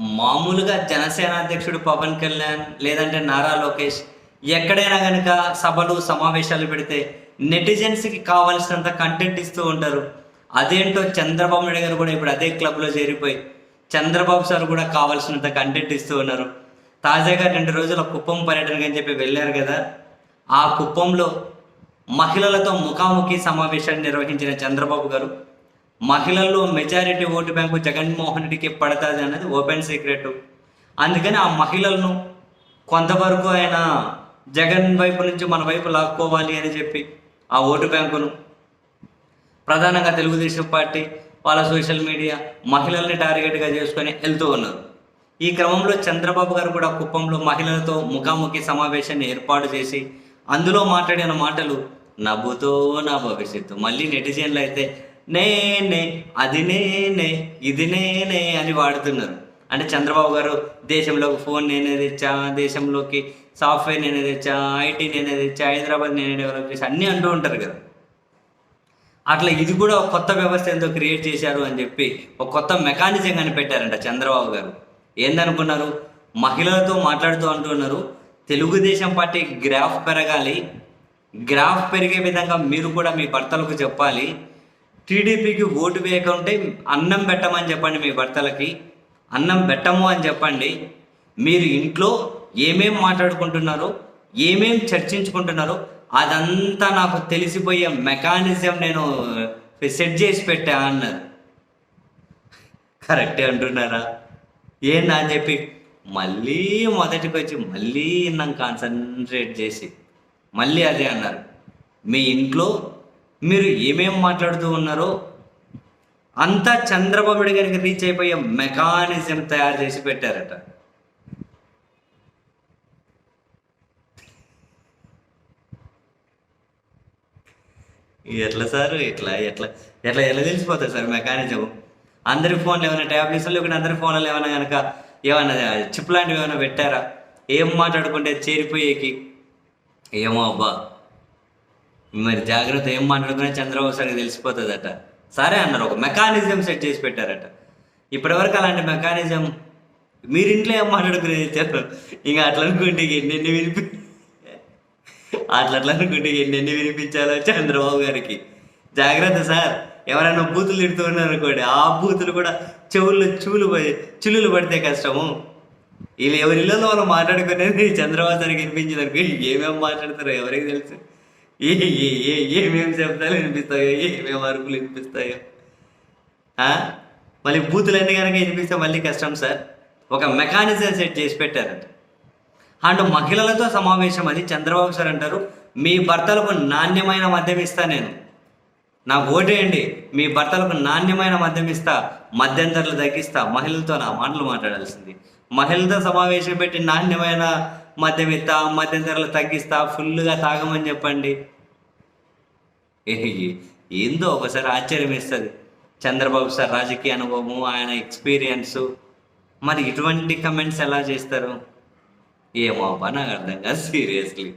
మామూలుగా జనసేన అధ్యక్షుడు పవన్ కళ్యాణ్ లేదంటే నారా లోకేష్ ఎక్కడైనా కనుక సభలు సమావేశాలు పెడితే నెటిజన్స్కి కావాల్సినంత కంటెంట్ ఇస్తూ ఉంటారు. అదేంటో చంద్రబాబు నాయుడు గారు కూడా ఇప్పుడు అదే క్లబ్లో చేరిపోయి చంద్రబాబు సార్ కూడా కావాల్సినంత కంటెంట్ ఇస్తూ ఉన్నారు. తాజాగా రెండు రోజుల కుప్పం పర్యటనకి అని చెప్పి వెళ్ళారు కదా ఆ కుప్పంలో మహిళలతో ముఖాముఖి సమావేశాన్ని నిర్వహించిన చంద్రబాబు గారు మహిళల్లో మెజారిటీ ఓటు బ్యాంకు జగన్మోహన్ రెడ్డికి పడుతుంది అనేది ఓపెన్ సీక్రెట్. అందుకని ఆ మహిళలను కొంతవరకు ఆయన జగన్ వైపు నుంచి మన వైపు లాక్కోవాలి అని చెప్పి ఆ ఓటు బ్యాంకును ప్రధానంగా తెలుగుదేశం పార్టీ వాళ్ళ సోషల్ మీడియా మహిళల్ని టార్గెట్గా చేసుకొని వెళ్తూ ఉన్నారు. ఈ క్రమంలో చంద్రబాబు గారు కూడా కుప్పంలో మహిళలతో ముఖాముఖి సమావేశాన్ని ఏర్పాటు చేసి అందులో మాట్లాడిన మాటలు నవ్వుతో నా భవిష్యత్తు. మళ్ళీ నెటిజన్లు అయితే నేనే అది నేనే ఇది నేనే అని వాడుతున్నారు. అంటే చంద్రబాబు గారు దేశంలోకి ఫోన్ నేనే తెచ్చా దేశంలోకి సాఫ్ట్వేర్ నేనే తెచ్చా ఐటీ నేనే తెచ్చా హైదరాబాద్ నేనే డెవలప్ చేసి అన్నీ అంటూ ఉంటారు కదా. అట్లా ఇది కూడా ఒక కొత్త వ్యవస్థ ఎంతో క్రియేట్ చేశారు అని చెప్పి ఒక కొత్త మెకానిజం కనిపెట్టారంట చంద్రబాబు గారు. ఏందనుకున్నారు? మహిళలతో మాట్లాడుతూ అంటున్నారు తెలుగుదేశం పార్టీ గ్రాఫ్ పెరగాలి గ్రాఫ్ పెరిగే విధంగా మీరు కూడా మీ భర్తలకు చెప్పాలి టీడీపీకి ఓటు వేయకుంటే అన్నం పెట్టమని చెప్పండి మీ భర్తలకి. అన్నం పెట్టము అని చెప్పండి. మీరు ఇంట్లో ఏమేం మాట్లాడుకుంటున్నారో ఏమేం చర్చించుకుంటున్నారో అదంతా నాకు తెలిసిపోయే మెకానిజం నేను సెట్ చేసి పెట్టా అన్నారు. కరెక్టే అంటున్నారా? ఏందా అని చెప్పి మళ్ళీ మొదటికి వచ్చి మళ్ళీ నన్ను కాన్సన్ట్రేట్ చేసి మళ్ళీ అదే అన్నారు. మీ ఇంట్లో మీరు ఏమేం మాట్లాడుతూ ఉన్నారో అంతా చంద్రబాబు గారికి రీచ్ అయిపోయే మెకానిజం తయారు చేసి పెట్టారట. ఎట్లా సార్? ఎట్లా? ఎట్లా? ఎట్లా? ఎలా తెలిసిపోతుంది సార్ మెకానిజం అందరి ఫోన్లు ఏమైనా ట్యాబ్లెట్స్ ఇక్కడ అందరి ఫోన్లు ఏమైనా కనుక ఏమైనా చిప్ లాంటివి ఏమైనా పెట్టారా? ఏం మాట్లాడుకుంటే చేరిపోయేకి? ఏమో అబ్బా. మరి జాగ్రత్త ఏం మాట్లాడుకునే చంద్రబాబు సార్కి తెలిసిపోతుందట. సరే అన్నారు ఒక మెకానిజం సెట్ చేసి పెట్టారట. ఇప్పటివరకు అలాంటి మెకానిజం మీరు ఇంట్లో ఏం మాట్లాడుకునేది చెప్పు. ఇంకా అట్లా అనుకుంటే ఎన్నెన్ని వినిపి అట్లా అట్లా అనుకుంటే ఎన్నెన్ని వినిపించాలో చంద్రబాబు గారికి. జాగ్రత్త సార్ ఎవరైనా బూతులు తిడుతూ ఉన్నారు అనుకోండి ఆ బూతులు కూడా చెవుల్లో చూలు చులులు పడితే కష్టము. వీళ్ళు ఎవరి ఇళ్ళలో వాళ్ళు మాట్లాడుకునేది చంద్రబాబు గారికి వినిపించింది అనుకో ఏమేమి మాట్లాడతారో ఎవరికి తెలుసు. ఏ ఏ ఏ ఏమేమి శబ్దాలు వినిపిస్తాయో ఏమేమి అరుపులు వినిపిస్తాయో? మళ్ళీ బూతులన్నీ కనుక వినిపిస్తే మళ్ళీ కష్టం సార్. ఒక మెకానిజం సెట్ చేసి పెట్టారంట. అండ్ మహిళలతో సమావేశం అది చంద్రబాబు సార్ అంటారు మీ భర్తలకు నాణ్యమైన మద్యం ఇస్తా నేను. నా ఓటేయండి మీ భర్తలకు నాణ్యమైన మద్యం ఇస్తా మద్యం ధరలు తగ్గిస్తా. మహిళలతో నా మాటలు మాట్లాడాల్సింది. మహిళలతో సమావేశం పెట్టి నాణ్యమైన మద్యం ఇస్తా మద్యం ధరలు తగ్గిస్తా ఫుల్గా తాగమని చెప్పండి. ఏ ఏందో ఒకసారి ఆశ్చర్యం వేస్తుంది. చంద్రబాబు సార్ రాజకీయ అనుభవము ఆయన ఎక్స్పీరియన్సు మరి ఇటువంటి కమెంట్స్ ఎలా చేస్తారు? ఏమో అబ్బా నాకు అర్థం కాదు సీరియస్లీ